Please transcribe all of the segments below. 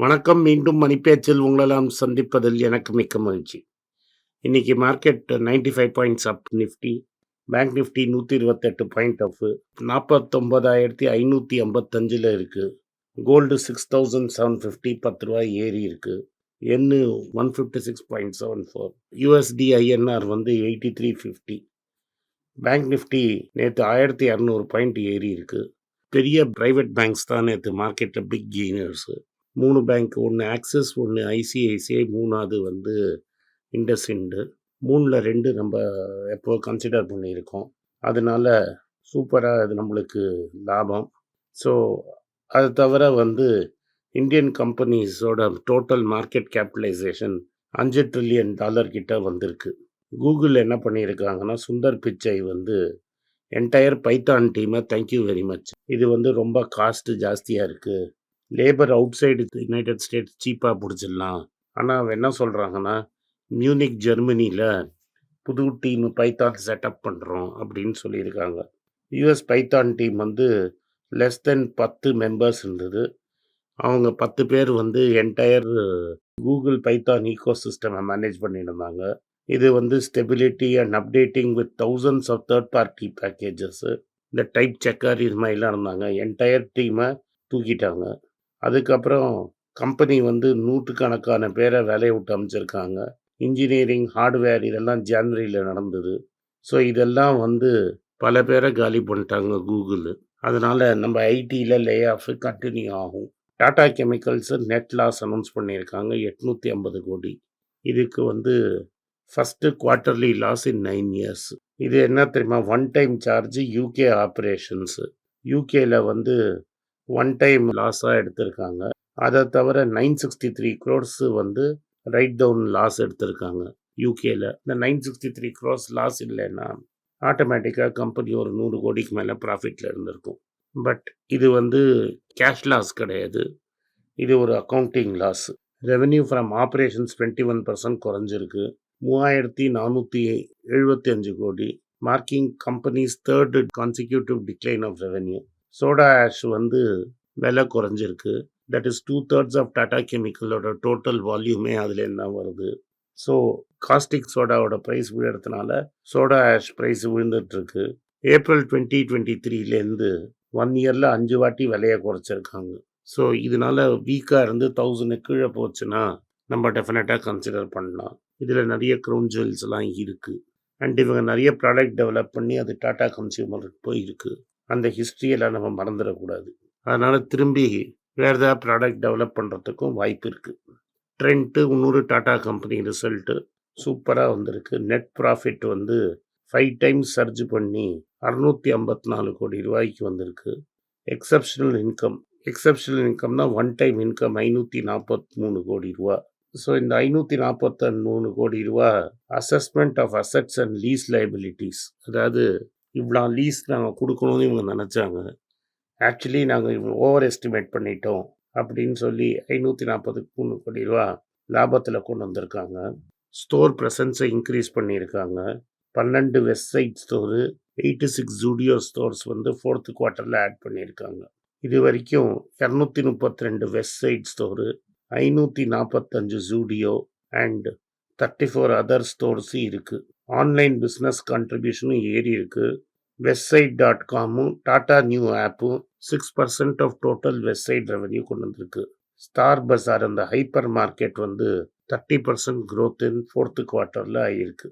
வணக்கம். மீண்டும் மணிப்பேச்சில் உங்களெல்லாம் சந்திப்பதில் எனக்கு மிக்க மகிழ்ச்சி. இன்னைக்கு market ninety five points up Nifty bank Nifty நூற்றி இருபத்தெட்டு பாயிண்ட் ஆஃப் நாற்பத்தொம்பதாயிரத்தி ஐநூற்றி ஐம்பத்தஞ்சில் இருக்குது gold six thousand seven fifty பத்து ரூபாய் ஏறி இருக்குது என்னு one fifty six point seven four USD INR வந்து eighty three fifty bank Nifty நேற்று ஆயிரத்தி இரநூறு பாயிண்ட் ஏறி இருக்குது பெரிய ப்ரைவேட் பேங்க்ஸ் தான் நேற்று மார்க்கெட்டில் பிக் கெய்னர்ஸு மூணு பேங்க் ஒன்று ஆக்சிஸ் ஒன்று ஐசிஐசிஐ மூணாவது வந்து இண்டஸ்இண்டு மூணில் ரெண்டு நம்ம எப்போ கன்சிடர் பண்ணியிருக்கோம். அதனால சூப்பராக அது நம்மளுக்கு லாபம். ஸோ அது தவிர வந்து இந்தியன் கம்பெனிஸோட டோட்டல் மார்க்கெட் கேபிட்டலைசேஷன் அஞ்சு ட்ரில்லியன் டாலர் கிட்ட வந்திருக்கு. கூகுள் என்ன பண்ணியிருக்காங்கன்னா சுந்தர் பிச்சை வந்து என்டையர் பைத்தான் டீமை தேங்க்யூ வெரி மச் இது வந்து ரொம்ப காஸ்ட்டு ஜாஸ்தியாக இருக்குது labour outside United States சீப்பாக பிடிச்சிடலாம். ஆனால் அவன் என்ன சொல்கிறாங்கன்னா மியூனிக் ஜெர்மனியில் புது டீம் பைத்தான் செட்டப் பண்ணுறோம் அப்படின்னு சொல்லியிருக்காங்க. யூஎஸ் பைத்தான் டீம் வந்து லெஸ் தென் பத்து மெம்பர்ஸ் இருந்தது. அவங்க பத்து பேர் வந்து என்டையர் கூகுள் பைத்தான் ஈகோ சிஸ்டமை மேனேஜ் பண்ணியிருந்தாங்க. இது வந்து stability and updating with thousands of third party packages இந்த டைப் செக்கர் இது மாதிரிலாம் இருந்தாங்க. என்டையர் டீமை தூக்கிட்டாங்க. அதுக்கப்புறம் கம்பெனி வந்து நூற்றுக்கணக்கான பேரை வேலையை விட்டு அமைச்சிருக்காங்க. இன்ஜினியரிங் ஹார்ட்வேர் இதெல்லாம் ஜான்வரியில் நடந்தது. ஸோ இதெல்லாம் வந்து பல பேரை காலி பண்ணிட்டாங்க கூகுள். அதனால் நம்ம ஐடியில் லே ஆஃப் கண்டினியூ ஆகும். Tata chemicals net loss announce பண்ணியிருக்காங்க. எட்நூற்றி ஐம்பது கோடி. இதுக்கு வந்து first quarterly loss in nine years இது என்ன தெரியுமா? One time charge UK operations யூகேயில் வந்து ஒன் டைம் லாஸாக எடுத்திருக்காங்க. அதை தவிர நைன் சிக்ஸ்டி த்ரீ க்ரோர்ஸு வந்து ரைட் டவுன் லாஸ் எடுத்திருக்காங்க யூகேல இந்த nine sixty three crores loss இல்லைன்னா ஆட்டோமேட்டிக்காக கம்பெனி ஒரு நூறு கோடிக்கு மேலே ப்ராஃபிட்டில் இருந்திருக்கும். பட் இது வந்து கேஷ் லாஸ் கிடையாது. இது ஒரு accounting loss revenue from operations twenty one percent குறைஞ்சிருக்கு. மூவாயிரத்தி நானூற்றி எழுபத்தி அஞ்சு கோடி. Marking companies third consecutive decline of revenue soda ash வந்து விலை குறைஞ்சிருக்கு. That is two thirds of Tata கெமிக்கலோட total வால்யூமே அதுலேருந்து தான் வருது. ஸோ காஸ்டிக் சோடாவோட ப்ரைஸ் விழுறதுனால சோடா ஆஷ் ப்ரைஸ் விழுந்துட்டுருக்கு ஏப்ரல் டுவெண்ட்டி டுவெண்ட்டி த்ரீலேருந்து ஒன் இயரில் அஞ்சு வாட்டி விலையை குறைச்சிருக்காங்க. ஸோ இதனால வீக்காக இருந்து தௌசண்ட் கீழே போச்சுன்னா நம்ம டெஃபினட்டாக கன்சிடர் பண்ணலாம். இதில் நிறைய க்ரௌன் ஜுவல்ஸ்லாம் இருக்குது அண்ட் இவங்க நிறைய ப்ராடக்ட் டெவலப் பண்ணி அது டாடா கன்சியூமருக்கு போயிருக்கு. அந்த ஹிஸ்ட்ரியெல்லாம் நம்ம மறந்துடக்கூடாது. அதனால் திரும்பி வேறு ஏதாவது ப்ராடக்ட் டெவலப் பண்ணுறதுக்கும் வாய்ப்பு இருக்குது ட்ரெண்ட்டு இன்னொரு டாடா கம்பெனி ரிசல்ட்டு சூப்பராக வந்திருக்கு. நெட் ப்ராஃபிட் வந்து ஃபைவ் டைம்ஸ் சர்ஜ் பண்ணி அறுநூற்றி ஐம்பத்தி நாலு கோடி ரூபாய்க்கு வந்திருக்கு. எக்ஸப்ஷனல் இன்கம் எக்ஸப்ஷனல் இன்கம்னா ஒன் டைம் இன்கம் ஐநூற்றி நாற்பத்தி மூணு கோடி ரூபா. ஸோ இந்த ஐநூற்றி நாற்பத்தி மூணு கோடி ரூபா assessment of assets and lease liabilities அதாவது இவ்வளோ லீஸ் நாங்கள் கொடுக்கணும்னு இவங்க நினச்சாங்க. ஆக்சுவலி நாங்கள் இவ்வளோ ஓவர் எஸ்டிமேட் பண்ணிட்டோம் அப்படின்னு சொல்லி ஐநூற்றி நாற்பது மூணு கோடி ரூபா லாபத்தில் கொண்டு வந்திருக்காங்க. ஸ்டோர் ப்ரெசன்ஸை இன்க்ரீஸ் பண்ணியிருக்காங்க. பன்னெண்டு Westside store eighty six Zudio stores வந்து ஃபோர்த்து குவார்ட்டரில் ஆட் பண்ணியிருக்காங்க. இது வரைக்கும் இரநூத்தி முப்பத்தி ரெண்டு வெஸ்ட் சைட் ஸ்டோரு ஐநூற்றி நாற்பத்தஞ்சு Zudio and thirty four other ஸ்டோர்ஸும் இருக்குது ஆன்லைன் பிஸ்னஸ் கான்ட்ரிபியூஷனும் ஏறி இருக்குது வெப்சைட் டாட் காமும் Tata Neu ஆப்பும் six percent of total website revenue கொண்டு வந்திருக்கு. ஸ்டார் பஸார் அந்த ஹைப்பர் மார்க்கெட் வந்து thirty percent growth in fourth குவார்ட்டரில் ஆகியிருக்கு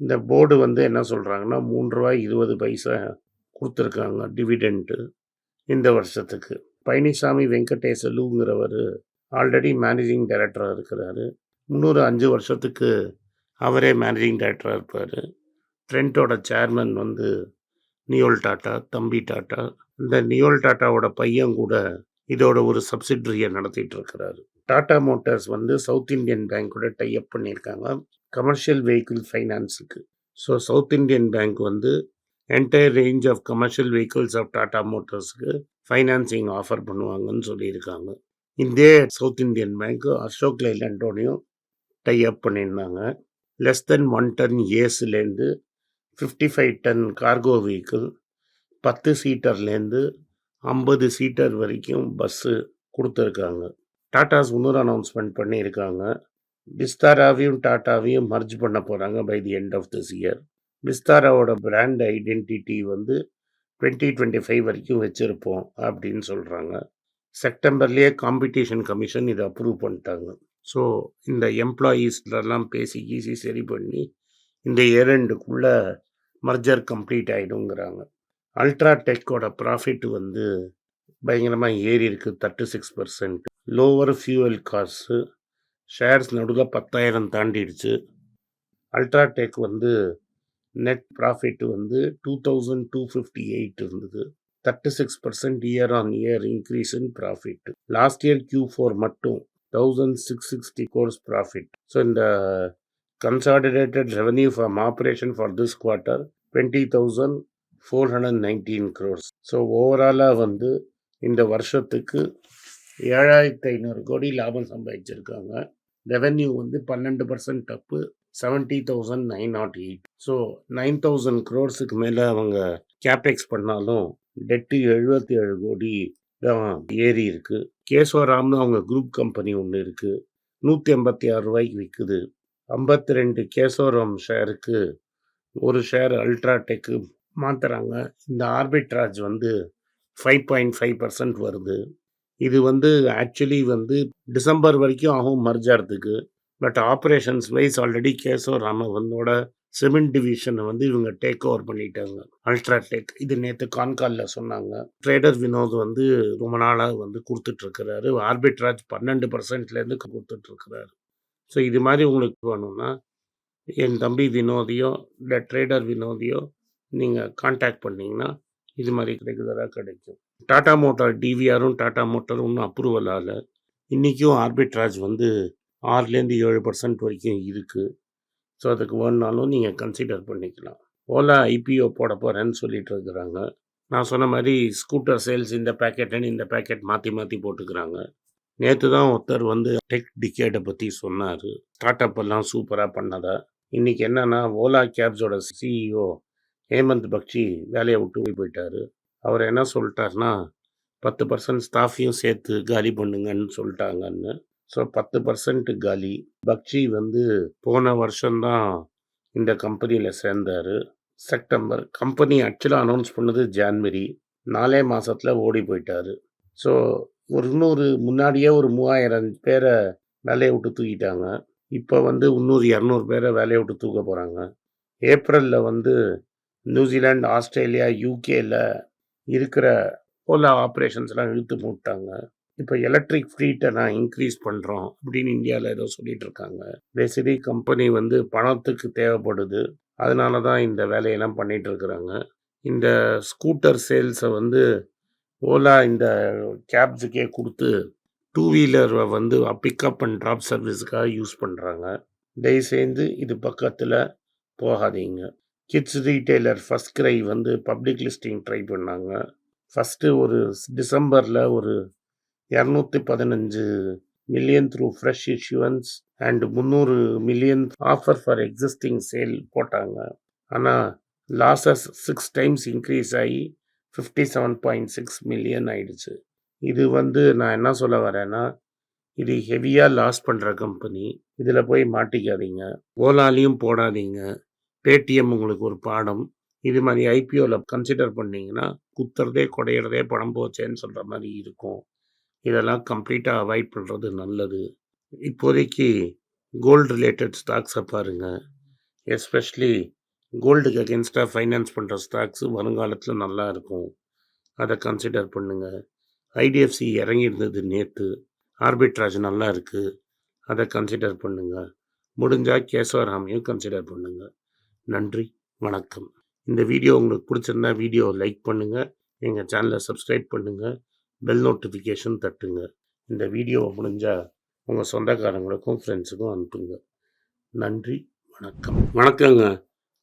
இந்த போர்டு வந்து என்ன சொல்கிறாங்கன்னா மூன்று ரூபாய் இருபது பைசா கொடுத்துருக்காங்க டிவிடெண்ட்டு இந்த வருஷத்துக்கு. பழனிசாமி வெங்கடேசலுங்கிறவர் ஆல்ரெடி மேனேஜிங் டைரக்டராக இருக்கிறாரு. முந்நூறு அஞ்சு வருஷத்துக்கு அவரே மேனேஜிங் டைரக்டராக இருப்பார். ட்ரெண்ட்டோட சேர்மன் வந்து நியோல் டாட்டா தம்பி டாட்டா இந்த நியோல் டாட்டாவோட பையன் கூட இதோட ஒரு சப்சிட்ரியை நடத்திட்டு இருக்கிறாரு டாடா மோட்டார்ஸ் வந்து சவுத் இந்தியன் பேங்க்கோட டைப் பண்ணியிருக்காங்க. கமர்ஷியல் வெஹிக்கிள் ஃபைனான்ஸுக்கு ஸோ சவுத் இந்தியன் பேங்க் வந்து entire range of commercial vehicles of Tata மோட்டார்ஸ்க்கு financing offer பண்ணுவாங்கன்னு சொல்லியிருக்காங்க. இதே சவுத் இந்தியன் பேங்க் அசோக் லைலாண்டோனையும் டைஅப் பண்ணியிருந்தாங்க. Less than one ton ஏஸ்லேருந்து fifty five ton cargo vehicle பத்து சீட்டர்லேருந்து ஐம்பது சீட்டர் வரைக்கும் பஸ்ஸு கொடுத்துருக்காங்க. டாட்டாஸ் இன்னொரு அனௌன்ஸ்மெண்ட் பண்ணியிருக்காங்க. விஸ்தாராவையும் டாட்டாவையும் மர்ஜ் பண்ண போகிறாங்க by the end of this year விஸ்தாராவோட brand identity வந்து டுவெண்ட்டி டுவெண்ட்டி ஃபைவ் வரைக்கும் வச்சுருப்போம் அப்படின்னு சொல்கிறாங்க செப்டம்பர்லேயே காம்படிஷன் கமிஷன் இதை அப்ரூவ் பண்ணிட்டாங்க. ஸோ இந்த எம்ப்ளாயீஸ்லாம் பேசி கீசி சரி பண்ணி இந்த ஏரண்டுக்குள்ளே மர்ஜர் கம்ப்ளீட் ஆகிடுங்கிறாங்க அல்ட்ரா டெக்கோட ப்ராஃபிட் வந்து பயங்கரமாக ஏறி இருக்கு thirty six percent lower fuel காசு ஷேர்ஸ் நடுவில் பத்தாயிரம் தாண்டிடுச்சு. அல்ட்ரா டெக் வந்து நெட் ப்ராஃபிட் வந்து two thousand two fifty eight இருந்தது. Thirty six percent year on year increase in profit last year Q four மட்டும் thousand six sixty crores profit so இந்த consolidated revenue from operation for this quarter twenty thousand four hundred nineteen crores so ஓவராலாக வந்து இந்த வருஷத்துக்கு ஏழாயிரத்தி ஐநூறு கோடி லாபம் சம்பாதிச்சிருக்காங்க. ரெவென்யூ வந்து பன்னெண்டு பர்சன்ட் டப்பு seventy thousand nine nought eight so nine thousand க்ரோர்ஸுக்கு மேலே அவங்க கேபெக்ஸ் பண்ணாலும் டெட்டு எழுபத்தி ஏழு கோடி தான் ஏறி இருக்குது கேசவராம்னு அவங்க குரூப் கம்பெனி ஒன்று இருக்குது நூற்றி ஐம்பத்தி ஆறு ரூபாய்க்கு விற்குது ஐம்பத்தி ரெண்டு கேசவராம் ஷேருக்கு ஒரு ஷேர் அல்ட்ராடெக்கு மாற்றுறாங்க இந்த ஆர்பிட்ராஜ் வந்து ஃபைவ் பாயிண்ட் ஃபைவ் பர்சன்ட் வருது. இது வந்து ஆக்சுவலி வந்து டிசம்பர் வரைக்கும் ஆகும் மர்ஜாரத்துக்கு பட் ஆப்ரேஷன்ஸ் வைஸ் ஆல்ரெடி கேசோ ராமவனோட சிமெண்ட் டிவிஷனை வந்து இவங்க டேக் ஓவர் பண்ணிட்டாங்க. அல்ட்ராடெக். இது நேற்று கான்காலில் சொன்னாங்க. ட்ரேடர் வினோத் வந்து ரொம்ப நாளாக வந்து கொடுத்துட்ருக்கிறாரு ஆர்பிட்ராஜ் பன்னெண்டு பர்சன்ட்லேருந்து கொடுத்துட்ருக்கிறாரு ஸோ இது மாதிரி உங்களுக்கு வேணும்னா என் தம்பி வினோதியோ இல்லை ட்ரேடர் வினோதியோ நீங்கள் காண்டாக்ட் பண்ணிங்கன்னா இது மாதிரி ரெகுலராக கிடைக்கும். டாடா மோட்டார் டிவிஆரும் டாடா மோட்டாரும் இன்னும் அப்ரூவல் ஆகலை இன்றைக்கும் ஆர்பிட்ராஜ் வந்து ஆறுலேருந்து ஏழு பர்சன்ட் வரைக்கும் இருக்குது ஸோ அதுக்கு வேணுனாலும் நீங்கள் கன்சிடர் பண்ணிக்கலாம். ஓலா ஐபிஓ போட போகிறேன்னு சொல்லிட்டு இருக்கிறாங்க. நான் சொன்ன மாதிரி ஸ்கூட்டர் சேல்ஸ் இந்த பேக்கெட்டுன்னு இந்த பேக்கெட் மாற்றி மாற்றி போட்டுக்கிறாங்க. நேற்று தான் ஒருத்தர் வந்து டெக் டிக்கேட்டை பற்றி சொன்னார். ஸ்டார்ட் அப் எல்லாம் சூப்பராக பண்ணதா? இன்றைக்கி என்னென்னா ஓலா கேப்ஸோட சிஇஓ ஹேமந்த் பக்ஷி வேலையை விட்டு போய் போயிட்டார். அவர் என்ன சொல்லிட்டாருன்னா பத்து பர்சன்ட் ஸ்டாஃபையும் சேர்த்து காலி பண்ணுங்கன்னு சொல்லிட்டாங்கன்னு. ஸோ பத்து பர்சன்ட் காலி. பக்ஷி வந்து போன வருஷம்தான் இந்த கம்பெனியில் சேர்ந்தார். செப்டம்பர் கம்பெனி ஆக்சுவலாக அனௌன்ஸ் பண்ணது ஜான்வரி. நாலே மாதத்தில் ஓடி போயிட்டார். ஸோ ஒரு இன்னொரு முன்னாடியே ஒரு மூவாயிரம் பேரை வேலையை விட்டு தூக்கிட்டாங்க. இப்போ வந்து இன்னொரு இரநூறு பேரை வேலையை விட்டு தூக்க போகிறாங்க ஏப்ரலில் வந்து நியூசிலாந்து ஆஸ்திரேலியா யூகேயில் இருக்கிற போல ஆப்ரேஷன்ஸ்லாம் இழுத்து மூட்டாங்க. இப்போ எலக்ட்ரிக் ஃப்ளீட்டை நான் இன்க்ரீஸ் பண்ணுறோம் அப்படின்னு இந்தியாவில் ஏதோ சொல்லிட்டு இருக்காங்க. பேசிக்கலி கம்பெனி வந்து பணத்துக்கு தேவைப்படுது. அதனால தான் இந்த வேலையெல்லாம் பண்ணிகிட்டு இருக்கிறாங்க. இந்த ஸ்கூட்டர் சேல்ஸை வந்து ஓலா இந்த கேப்ஸுக்கே கொடுத்து டூ வீலரை வந்து பிக்கப் அண்ட் ட்ராப் சர்வீஸுக்காக யூஸ் பண்ணுறாங்க தயவுசெய்து இது பக்கத்தில் போகாதீங்க. கிட்ஸ் ரீட்டெய்லர் ஃபஸ்ட் கிரை வந்து பப்ளிக் லிஸ்டிங் ட்ரை பண்ணாங்க. ஃபஸ்ட்டு ஒரு டிசம்பரில் ஒரு இரநூத்தி பதினஞ்சு million through fresh issuance and முந்நூறு million offer for existing sale போட்டாங்க. ஆனால் லாஸஸ் சிக்ஸ் டைம்ஸ் இன்க்ரீஸ் ஆகி fifty seven point six million ஆயிடுச்சு. இது வந்து நான் என்ன சொல்ல வரேன்னா இது ஹெவியாக லாஸ் பண்ணுற கம்பெனி இதில் போய் மாட்டிக்காதீங்க. ஓலாலையும் போடாதீங்க. பேடிஎம் உங்களுக்கு ஒரு பாடம். இது மாதிரி ஐபிஓவில் கன்சிடர் பண்ணீங்கன்னா குத்துறதே குடையிறதே பணம் போச்சேன்னு சொல்கிற மாதிரி இருக்கும். இதெல்லாம் கம்ப்ளீட்டாக அவாய்ட் பண்ணுறது நல்லது. இப்போதைக்கு கோல்டு ரிலேட்டட் ஸ்டாக்ஸை பாருங்கள் எஸ்பெஷலி கோல்டுக்கு அகேன்ஸ்டாக ஃபைனான்ஸ் பண்ணுற ஸ்டாக்ஸு வருங்காலத்தில் நல்லா இருக்கும். அதை கன்சிடர் பண்ணுங்கள் ஐடிஎஃப்சி இறங்கியிருந்தது நேற்று ஆர்பிட்ராஜ் நல்லா இருக்குது அதை கன்சிடர் பண்ணுங்கள் முடிஞ்சால் கேசவராமையும் கன்சிடர் பண்ணுங்கள் நன்றி வணக்கம். இந்த வீடியோ உங்களுக்கு பிடிச்சிருந்தா வீடியோ லைக் பண்ணுங்கள் எங்கள் சேனலை சப்ஸ்கிரைப் பண்ணுங்கள் பெல் நோட்டிஃபிகேஷன் தட்டுங்க. இந்த வீடியோவை முடிஞ்சால் உங்கள் சொந்தக்காரங்களுக்கும் ஃப்ரெண்ட்ஸுக்கும் அனுப்புங்க. நன்றி வணக்கம். வணக்கங்க.